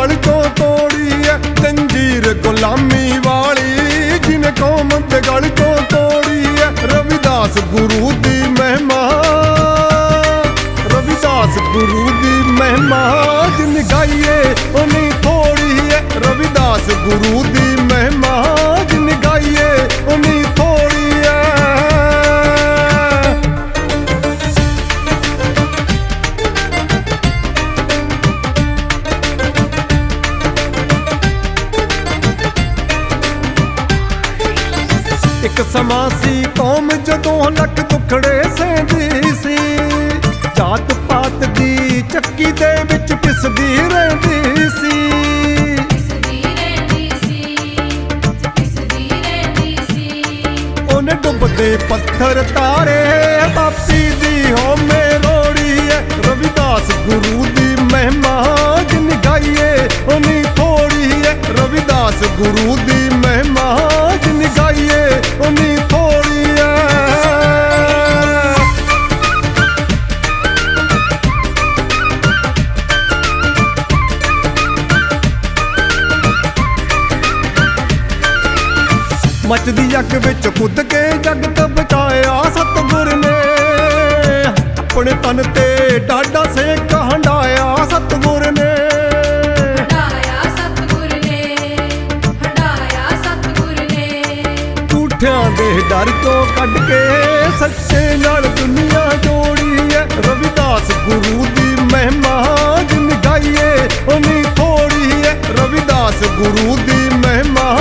ਕੌਮ ਦੇ ਤੋੜੀ ਐ ਤੰਜੀਰ ਗੁਲਾਮੀ ਵਾਲੀ, ਜਿਨ ਕੌਮ ਤੇ ਗਲ ਤੋਂ ਤੋੜੀ ਐ, ਰਵਿਦਾਸ ਗੁਰੂ ਦੀ ਮਹਿਮਾ। ਰਵਿਦਾਸ ਗੁਰੂ ਦੀ ਮਹਿਮਾ, ਜਿਨ ਗਾਈਏ ਇੱਕ ਸਮਾਂ ਸੀ ਕੌਮ ਜਦੋਂ ਲੱਕ ਦੁਖੜੇ ਸਹਿੰਦੀ ਸੀ। ਜਾਤ ਪਾਤ ਦੀ ਚੱਕੀ ਦੇ ਵਿੱਚ ਪਿਸਦੀ ਰਹਿੰਦੀ ਸੀ। ਪਿਸਦੀ ਰਹਿੰਦੀ ਸੀ ਪਿਸਦੀ ਰਹਿੰਦੀ ਸੀ। ਉਹਨੇ ਡੁੱਬਦੇ ਪੱਥਰ ਤਾਰੇ ਬਾਪੀ ਦੀ ਹੋਮੇ ਰੋੜੀ ਐ ਰਵਿਦਾਸ ਗੁਰੂ ਦੀ ਮਹਿਮਾ ਜਿਨ ਗਾਈਏ ਉਨੀ ਥੋੜੀ ਐ ਰਵਿਦਾਸ ਗੁਰੂ ਮੱਚਦੀ ਅੱਗ ਵਿੱਚ ਕੁੱਦ ਕੇ ਜਗਤ ਬਚਾਇਆ ਸਤਿਗੁਰ ਨੇ। ਆਪਣੇ ਤਨ ਤੇ ਡਾਡਾ ਸੇਕ ਹੰਡਾਇਆ ਸਤਿਗੁਰ ਨੇ। ਹਟਾਇਆ ਸਤਿਗੁਰ ਨੇ ਹਟਾਇਆ ਸਤਿਗੁਰ ਨੇ। ਝੂਠਿਆਂ ਦੇ ਡਰ ਤੋਂ ਕੱਢ ਕੇ ਸੱਚੇ ਨਾਲ ਦੁਨੀਆ ਜੋੜੀ ਐ। ਰਵਿਦਾਸ ਗੁਰੂ ਦੀ ਮਹਿਮਾ ਜਿਨ ਗਾਈਏ ਉਨੀ ਥੋੜੀ ਐ। ਰਵਿਦਾਸ ਗੁਰੂ ਦੀ ਮਹਿਮਾ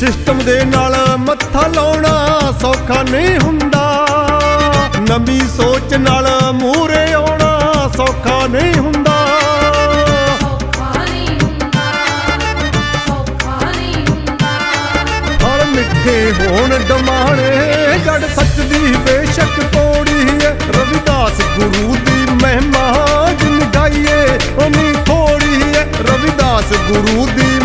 ਸਿਸਟਮ ਦੇ ਨਾਲ ਮੱਥਾ ਲਾਉਣਾ ਸੌਖਾ ਨਹੀਂ ਹੁੰਦਾ। ਨਵੀਂ ਸੋਚ ਨਾਲ ਮੂਹਰੇ ਆਉਣਾ ਸੌਖਾ ਨਹੀਂ ਹੁੰਦਾ। ਮਿੱਠੇ ਹੋਣ ਡਮਾਣੇ, ਜੜ ਸੱਚ ਦੀ ਬੇਸ਼ੱਕ ਤੋੜੀ ਹੈ ਰਵਿਦਾਸ ਗੁਰੂ ਦੀ ਮਹਿਮਾ ਜਿਨ ਗਾਈਏ ਉਨੀ ਥੋੜੀ ਹੈ ਰਵਿਦਾਸ ਗੁਰੂ ਦੀ